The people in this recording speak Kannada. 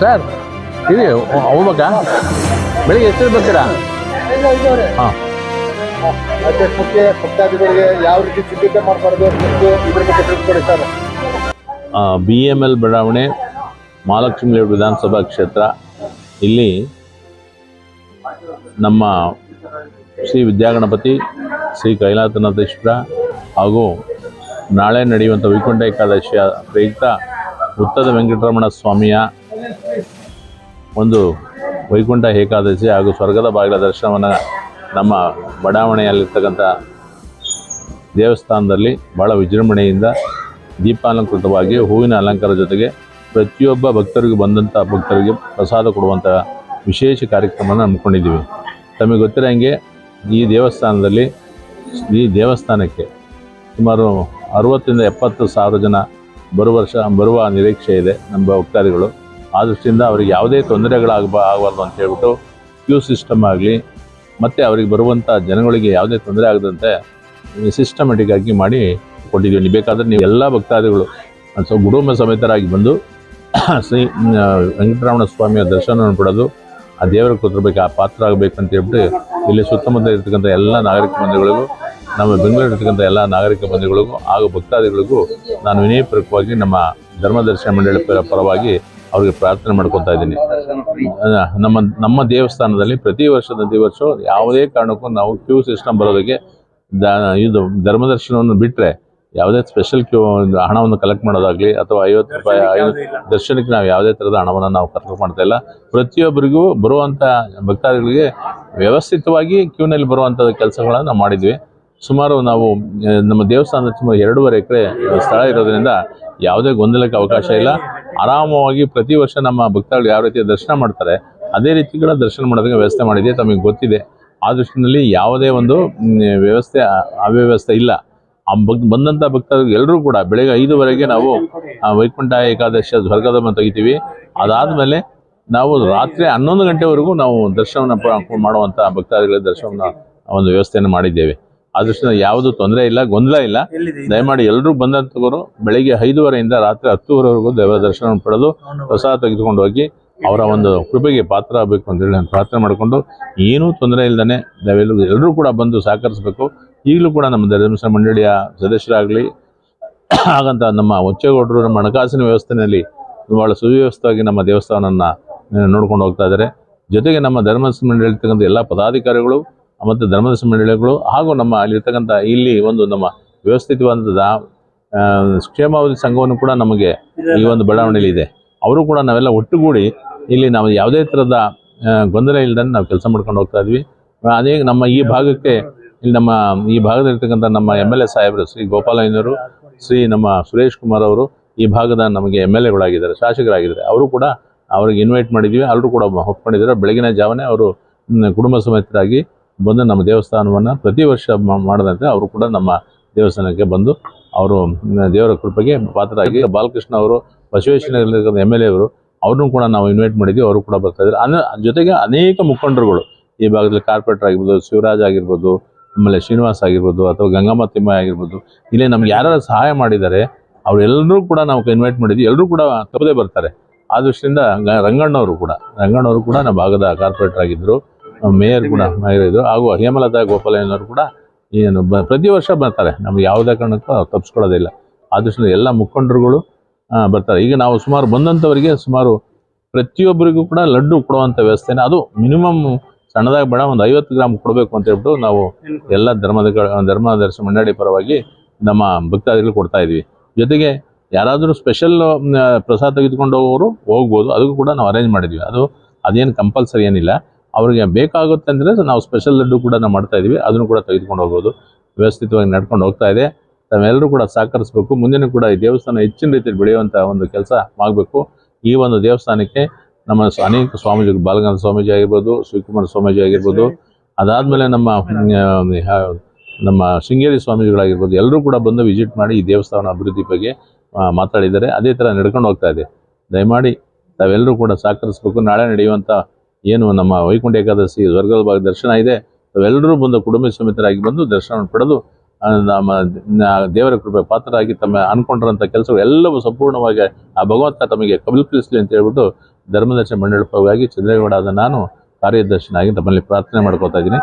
ಸರ್ ಇದೆ ಹೋಗ್ಬೇಕಾ ಬೆಳಿಗ್ಗೆ ಎಷ್ಟು ಬರ್ತೀರಾ? ಹಾಂ. ಅಧ್ಯಕ್ಷಕ್ಕೆ ಭಕ್ತಾದಿಗಳಿಗೆ ಯಾವ ರೀತಿ ಸಿದ್ಧತೆ ಮಾಡ್ಬಾರ್ದು ಮತ್ತು ಇದ್ರ ಬಗ್ಗೆ ತಿಳ್ಕೊಡಿ ಸರ್. ಬಿ ಎಂ ಎಲ್ ಬಡಾವಣೆ ಮಹಾಲಕ್ಷ್ಮಿ ಲೇಔಟ್ ವಿಧಾನಸಭಾ ಕ್ಷೇತ್ರ. ಇಲ್ಲಿ ನಮ್ಮ ಶ್ರೀ ವಿದ್ಯಾಗಣಪತಿ ಶ್ರೀ ಕೈಲಾಸನಾಥೇಶ್ವರ ಹಾಗೂ ನಾಳೆ ನಡೆಯುವಂಥ ವೈಕುಂಠ ಏಕಾದಶಿಯ ಪ್ರಯುಕ್ತ ಉತ್ತದ ವೆಂಕಟರಮಣ ಸ್ವಾಮಿಯ ಒಂದು ವೈಕುಂಠ ಏಕಾದಶಿ ಹಾಗೂ ಸ್ವರ್ಗದ ಬಾಗಿಲ ದರ್ಶನವನ್ನು ನಮ್ಮ ಬಡಾವಣೆಯಲ್ಲಿರ್ತಕ್ಕಂಥ ದೇವಸ್ಥಾನದಲ್ಲಿ ಭಾಳ ವಿಜೃಂಭಣೆಯಿಂದ ದೀಪಾಲಂಕೃತವಾಗಿ ಹೂವಿನ ಅಲಂಕಾರ ಜೊತೆಗೆ ಪ್ರತಿಯೊಬ್ಬ ಭಕ್ತರಿಗೂ ಬಂದಂಥ ಭಕ್ತರಿಗೆ ಪ್ರಸಾದ ಕೊಡುವಂಥ ವಿಶೇಷ ಕಾರ್ಯಕ್ರಮವನ್ನು ಹಮ್ಮಿಕೊಂಡಿದ್ದೀವಿ. ತಮಗೆ ಗೊತ್ತಿರೋಂಗೆ ಈ ದೇವಸ್ಥಾನದಲ್ಲಿ ಈ ದೇವಸ್ಥಾನಕ್ಕೆ ಸುಮಾರು ಅರುವತ್ತರಿಂದ ಎಪ್ಪತ್ತು ಸಾವಿರ ಜನ ಬರುವ ವರ್ಷ ಬರುವ ನಿರೀಕ್ಷೆ ಇದೆ ನಮ್ಮ ಭಕ್ತಾದಿಗಳು. ಆ ದೃಷ್ಟಿಯಿಂದ ಅವರಿಗೆ ಯಾವುದೇ ತೊಂದರೆಗಳಾಗಬ, ಆಗಬಾರ್ದು ಅಂತ ಹೇಳ್ಬಿಟ್ಟು ಕ್ಯೂ ಸಿಸ್ಟಮ್ ಆಗಲಿ, ಮತ್ತು ಅವರಿಗೆ ಬರುವಂಥ ಜನಗಳಿಗೆ ಯಾವುದೇ ತೊಂದರೆ ಆಗದಂತೆ ಸಿಸ್ಟಮೆಟಿಕ್ ಆಗಿ ಮಾಡಿ ಕೊಟ್ಟಿದ್ದೀವಿ. ನೀವು ಬೇಕಾದರೆ ನೀವು ಎಲ್ಲ ಭಕ್ತಾದಿಗಳು ಸೊ ಗುಡುಂಬ ಸಮೇತರಾಗಿ ಬಂದು ಶ್ರೀ ವೆಂಕಟರಮಣ ಸ್ವಾಮಿಯ ದರ್ಶನವನ್ನು ಪಡೆದು ಆ ದೇವರ ಕೂತಿರ್ಬೇಕು ಆ ಪಾತ್ರ ಆಗಬೇಕು ಅಂತ ಹೇಳ್ಬಿಟ್ಟು ಇಲ್ಲಿ ಸುತ್ತಮುತ್ತ ಇರ್ತಕ್ಕಂಥ ಎಲ್ಲ ನಾಗರಿಕ ಬಂಧುಗಳಿಗೂ, ನಮ್ಮ ಬೆಂಗಳೂರು ಇರ್ತಕ್ಕಂಥ ಎಲ್ಲ ನಾಗರಿಕ ಬಂಧುಗಳಿಗೂ ಹಾಗೂ ಭಕ್ತಾದಿಗಳಿಗೂ ನಾನು ವಿನಯಪೂರ್ವಕವಾಗಿ ನಮ್ಮ ಧರ್ಮದರ್ಶನ ಮಂಡಳಿ ಪರ- ಪರವಾಗಿ ಅವರಿಗೆ ಪ್ರಾರ್ಥನೆ ಮಾಡ್ಕೊತಾ ಇದ್ದೀನಿ. ನಮ್ಮ ನಮ್ಮ ದೇವಸ್ಥಾನದಲ್ಲಿ ಪ್ರತಿ ವರ್ಷದ ವರ್ಷ ಯಾವುದೇ ಕಾರಣಕ್ಕೂ ನಾವು ಕ್ಯೂ ಸಿಸ್ಟಮ್ ಬರೋದಕ್ಕೆ ದ ಇದು ಧರ್ಮದರ್ಶನವನ್ನು ಬಿಟ್ಟರೆ ಯಾವುದೇ ಸ್ಪೆಷಲ್ ಕ್ಯೂ ಹಣವನ್ನು ಕಲೆಕ್ಟ್ ಮಾಡೋದಾಗಲಿ ಅಥವಾ ಐವತ್ತು ರೂಪಾಯಿ ಐವತ್ತು ದರ್ಶನಕ್ಕೆ ನಾವು ಯಾವುದೇ ಥರದ ಹಣವನ್ನು ನಾವು ಕಲೆಕ್ಟ್ ಮಾಡ್ತಾ ಇಲ್ಲ. ಪ್ರತಿಯೊಬ್ಬರಿಗೂ ಬರುವಂಥ ಭಕ್ತಾದಿಗಳಿಗೆ ವ್ಯವಸ್ಥಿತವಾಗಿ ಕ್ಯೂನಲ್ಲಿ ಬರುವಂಥ ಕೆಲಸಗಳನ್ನು ನಾವು ಮಾಡಿದ್ವಿ. ಸುಮಾರು ನಾವು ನಮ್ಮ ದೇವಸ್ಥಾನದ ಸುಮಾರು ಎರಡೂವರೆ ಎಕರೆ ಸ್ಥಳ ಇರೋದ್ರಿಂದ ಯಾವುದೇ ಗೊಂದಲಕ್ಕೆ ಅವಕಾಶ ಇಲ್ಲ. ಆರಾಮವಾಗಿ ಪ್ರತಿ ವರ್ಷ ನಮ್ಮ ಭಕ್ತಾದಿಗಳು ಯಾವ ರೀತಿ ದರ್ಶನ ಮಾಡ್ತಾರೆ, ಅದೇ ರೀತಿಗಳ ದರ್ಶನ ಮಾಡೋದಕ್ಕೆ ವ್ಯವಸ್ಥೆ ಮಾಡಿದೆ, ತಮಗೆ ಗೊತ್ತಿದೆ. ಆ ದೃಷ್ಟಿನಲ್ಲಿ ಯಾವುದೇ ಒಂದು ವ್ಯವಸ್ಥೆ, ಅವ್ಯವಸ್ಥೆ ಇಲ್ಲ. ಆ ಭಕ್ ಬಂದಂಥ ಭಕ್ತರು ಎಲ್ಲರೂ ಕೂಡ ಬೆಳಗ್ಗೆ ಐದುವರೆಗೆ ನಾವು ವೈಕುಂಠ ಏಕಾದಶಿ ಸ್ವರ್ಗದಮ್ಮ ತೆಗಿತೀವಿ ಅದಾದಮೇಲೆ ನಾವು ರಾತ್ರಿ ಹನ್ನೊಂದು ಗಂಟೆವರೆಗೂ ನಾವು ದರ್ಶನವನ್ನು ಮಾಡುವಂಥ ಭಕ್ತಾದಿಗಳ ದರ್ಶನವನ್ನು ಒಂದು ವ್ಯವಸ್ಥೆಯನ್ನು ಮಾಡಿದ್ದೇವೆ. ಆ ದೃಷ್ಟಿಯಿಂದ ಯಾವುದು ತೊಂದರೆ ಇಲ್ಲ ಗೊಂದಲ ಇಲ್ಲ. ದಯಮಾಡಿ ಎಲ್ಲರೂ ಬಂದಂತವರು ಬೆಳಿಗ್ಗೆ ಐದುವರೆಯಿಂದ ರಾತ್ರಿ ಹತ್ತುವರೆವರೆಗೂ ದೇವರ ದರ್ಶನ ಪಡೆದು ಪ್ರಸಾದ ತೆಗೆದುಕೊಂಡು ಹೋಗಿ ಅವರ ಒಂದು ಕೃಪೆಗೆ ಪಾತ್ರ ಆಗಬೇಕು ಅಂತೇಳಿ ನಾನು ಪ್ರಾರ್ಥನೆ ಮಾಡಿಕೊಂಡು ಏನೂ ತೊಂದರೆ ಇಲ್ಲದೇ ನಾವೆಲ್ಲರೂ ಎಲ್ಲರೂ ಕೂಡ ಬಂದು ಸಹಕರಿಸಬೇಕು. ಈಗಲೂ ಕೂಡ ನಮ್ಮ ಧರ್ಮಸ್ಥಳ ಮಂಡಳಿಯ ಸದಸ್ಯರಾಗಲಿ ಹಾಗಂತ ನಮ್ಮ ಒಚ್ಚೇಗೌಡರು ನಮ್ಮ ಹಣಕಾಸಿನ ವ್ಯವಸ್ಥೆಯಲ್ಲಿ ಭಾಳ ಸುವ್ಯವಸ್ಥವಾಗಿ ನಮ್ಮ ದೇವಸ್ಥಾನವನ್ನು ನೋಡ್ಕೊಂಡು ಹೋಗ್ತಾ ಇದ್ದಾರೆ. ಜೊತೆಗೆ ನಮ್ಮ ಧರ್ಮಸ್ಥ ಮಂಡಳಿ ಇರ್ತಕ್ಕಂಥ ಎಲ್ಲ ಪದಾಧಿಕಾರಿಗಳು ಮತ್ತು ಧರ್ಮದ ಮಂಡಳಿಗಳು ಹಾಗೂ ನಮ್ಮ ಅಲ್ಲಿರ್ತಕ್ಕಂಥ ಇಲ್ಲಿ ಒಂದು ನಮ್ಮ ವ್ಯವಸ್ಥಿತವಾದಂಥ ಕ್ಷೇಮಾವಧಿ ಸಂಘವನ್ನು ಕೂಡ ನಮಗೆ ಈ ಒಂದು ಬಡಾವಣೆಯಲ್ಲಿ ಇದೆ. ಅವರು ಕೂಡ ನಾವೆಲ್ಲ ಒಟ್ಟುಗೂಡಿ ಇಲ್ಲಿ ನಾವು ಯಾವುದೇ ಥರದ ಗೊಂದಲ ಇಲ್ಲದೆ ನಾವು ಕೆಲಸ ಮಾಡ್ಕೊಂಡು ಹೋಗ್ತಾ ಇದ್ವಿ. ಅದೇ ನಮ್ಮ ಈ ಭಾಗಕ್ಕೆ ಇಲ್ಲಿ ನಮ್ಮ ಈ ಭಾಗದಲ್ಲಿರ್ತಕ್ಕಂಥ ನಮ್ಮ ಎಂ ಎಲ್ ಎ ಸಾಹೇಬರು ಶ್ರೀ ಗೋಪಾಲಯ್ಯನವರು, ಶ್ರೀ ನಮ್ಮ ಸುರೇಶ್ ಕುಮಾರ್ ಅವರು ಈ ಭಾಗದ ನಮಗೆ ಎಂ ಎಲ್ ಎಗಳಾಗಿದ್ದಾರೆ, ಶಾಸಕರಾಗಿದ್ದಾರೆ. ಅವರು ಕೂಡ ಅವ್ರಿಗೆ ಇನ್ವೈಟ್ ಮಾಡಿದ್ದೀವಿ ಎಲ್ಲರೂ ಕೂಡ ಒಪ್ಕೊಂಡಿದ್ದಾರೆ. ಬೆಳಗಿನ ಜಾವನೇ ಅವರು ಕುಟುಂಬ ಸಮೇತರಾಗಿ ಬಂದು ನಮ್ಮ ದೇವಸ್ಥಾನವನ್ನು ಪ್ರತಿ ವರ್ಷ ಮಾಡದಂತೆ ಅವರು ಕೂಡ ನಮ್ಮ ದೇವಸ್ಥಾನಕ್ಕೆ ಬಂದು ಅವರು ದೇವರ ಕೃಪೆಗೆ ಪಾತ್ರರಾಗಿ ಬಾಲಕೃಷ್ಣ ಅವರು, ಬಸವೇಶ್ವರ ಎಂ ಎಲ್ ಎ ಅವರು, ಅವ್ರನ್ನೂ ಕೂಡ ನಾವು ಇನ್ವೈಟ್ ಮಾಡಿದ್ವಿ, ಅವರು ಕೂಡ ಬರ್ತಾ ಇದ್ದಾರೆ ಜೊತೆಗೆ ಅನೇಕ ಮುಖಂಡರುಗಳು ಈ ಭಾಗದಲ್ಲಿ ಕಾರ್ಪೊರೇಟರ್ ಆಗಿರ್ಬೋದು, ಶಿವರಾಜ್ ಆಗಿರ್ಬೋದು, ಆಮೇಲೆ ಶ್ರೀನಿವಾಸ್ ಆಗಿರ್ಬೋದು, ಅಥವಾ ಗಂಗಮ್ಮ ಆಗಿರ್ಬೋದು, ಇಲ್ಲಿ ನಮ್ಗೆ ಯಾರು ಸಹಾಯ ಮಾಡಿದ್ದಾರೆ, ಅವರೆಲ್ಲರೂ ಕೂಡ ನಾವು ಇನ್ವೈಟ್ ಮಾಡಿದ್ವಿ. ಎಲ್ಲರೂ ಕೂಡ ತಪ್ಪದೇ ಬರ್ತಾರೆ. ಆ ದೃಷ್ಟಿಯಿಂದ ರಂಗಣ್ಣವರು ಕೂಡ ರಂಗಣ್ಣವರು ಕೂಡ ನಮ್ಮ ಭಾಗದ ಕಾರ್ಪೊರೇಟರ್ ಆಗಿದ್ದರು ಮೇಯರ್ ಕೂಡ ಮೇಯರ್. ಇದ್ದರು ಹಾಗೂ ಹೇಮಲತಾ ಗೋಪಾಲಯ್ಯನವರು ಕೂಡ ಏನು ಬ ಪ್ರತಿ ವರ್ಷ ಬರ್ತಾರೆ. ನಮ್ಗೆ ಯಾವುದೇ ಕಾರಣಕ್ಕೂ ತಪ್ಪಿಸ್ಕೊಳ್ಳೋದಿಲ್ಲ ಆದಷ್ಟು ಎಲ್ಲ ಮುಖಂಡರುಗಳು ಬರ್ತಾರೆ. ಈಗ ನಾವು ಸುಮಾರು ಬಂದಂಥವರಿಗೆ ಸುಮಾರು ಪ್ರತಿಯೊಬ್ಬರಿಗೂ ಕೂಡ ಲಡ್ಡು ಕೊಡುವಂಥ ವ್ಯವಸ್ಥೆನ ಅದು ಮಿನಿಮಮ್ ಸಣ್ಣದಾಗಿ ಬೇಡ ಒಂದು ಐವತ್ತು ಗ್ರಾಮ್ ಕೊಡಬೇಕು ಅಂತ ಹೇಳ್ಬಿಟ್ಟು ನಾವು ಎಲ್ಲ ಧರ್ಮದ ಧರ್ಮ ದರ್ಶನ ಮಂಡಳಿ ಪರವಾಗಿ ನಮ್ಮ ಭಕ್ತಾದಿಗಳು ಕೊಡ್ತಾ ಇದ್ವಿ. ಜೊತೆಗೆ ಯಾರಾದರೂ ಸ್ಪೆಷಲ್ ಪ್ರಸಾದ ತೆಗೆದುಕೊಂಡು ಹೋಗೋರು ಹೋಗ್ಬೋದು. ಅದಕ್ಕೂ ಕೂಡ ನಾವು ಅರೇಂಜ್ ಮಾಡಿದ್ವಿ. ಅದು ಅದೇನು ಕಂಪಲ್ಸರಿ ಏನಿಲ್ಲ. ಅವ್ರಿಗೆ ಬೇಕಾಗುತ್ತೆ ಅಂದರೆ ನಾವು ಸ್ಪೆಷಲ್ ಲಡ್ಡು ಕೂಡ ನಾವು ಮಾಡ್ತಾ ಇದೀವಿ. ಅದನ್ನು ಕೂಡ ತೆಗೆದುಕೊಂಡು ಹೋಗ್ಬೋದು. ವ್ಯವಸ್ಥಿತವಾಗಿ ನಡ್ಕೊಂಡು ಹೋಗ್ತಾ ಇದೆ. ತಾವೆಲ್ಲರೂ ಕೂಡ ಸಹಕರಿಸಬೇಕು. ಮುಂದಿನ ಕೂಡ ಈ ದೇವಸ್ಥಾನ ಹೆಚ್ಚಿನ ರೀತಿಯಲ್ಲಿ ಬೆಳೆಯುವಂಥ ಒಂದು ಕೆಲಸ ಆಗಬೇಕು. ಈ ಒಂದು ದೇವಸ್ಥಾನಕ್ಕೆ ನಮ್ಮ ಅನೇಕ ಸ್ವಾಮೀಜಿಗಳು ಬಾಲಗಂಧ ಸ್ವಾಮೀಜಿ ಆಗಿರ್ಬೋದು, ಶಿವಕುಮಾರ ಸ್ವಾಮೀಜಿ ಆಗಿರ್ಬೋದು, ಅದಾದಮೇಲೆ ನಮ್ಮ ನಮ್ಮ ಶೃಂಗೇರಿ ಸ್ವಾಮೀಜಿಗಳಾಗಿರ್ಬೋದು, ಎಲ್ಲರೂ ಕೂಡ ಬಂದು ವಿಸಿಟ್ ಮಾಡಿ ಈ ದೇವಸ್ಥಾನ ಅಭಿವೃದ್ಧಿ ಬಗ್ಗೆ ಮಾತಾಡಿದ್ದಾರೆ. ಅದೇ ಥರ ನಡ್ಕೊಂಡು ಹೋಗ್ತಾ ಇದೆ. ದಯಮಾಡಿ ತಾವೆಲ್ಲರೂ ಕೂಡ ಸಹಕರಿಸಬೇಕು. ನಾಳೆ ನಡೆಯುವಂಥ ಏನು ನಮ್ಮ ವೈಕುಂಠ ಏಕಾದಶಿ ಸ್ವರ್ಗದ ಭಾಗ ದರ್ಶನ ಇದೆ. ತಾವೆಲ್ಲರೂ ಬಂದು ಕುಟುಂಬ ಸಮೇತರಾಗಿ ಬಂದು ದರ್ಶನವನ್ನು ಪಡೆದು ನಮ್ಮ ದೇವರ ಕೃಪೆ ಪಾತ್ರರಾಗಿ ತಮ್ಮ ಅನ್ಕೊಂಡಿರೋಂಥ ಕೆಲಸಗಳು ಎಲ್ಲವೂ ಸಂಪೂರ್ಣವಾಗಿ ಆ ಭಗವಂತ ತಮಗೆ ಕಬಲಿಸಲಿ ಅಂತ ಹೇಳ್ಬಿಟ್ಟು ಧರ್ಮದರ್ಶನ ಮಂಡಳಿ ಪರವಾಗಿ ಚಂದ್ರೇಗೌಡ ನಾನು ಕಾರ್ಯದರ್ಶನಾಗಿ ತಮ್ಮಲ್ಲಿ ಪ್ರಾರ್ಥನೆ ಮಾಡ್ಕೋತಾ ಇದ್ದೀನಿ.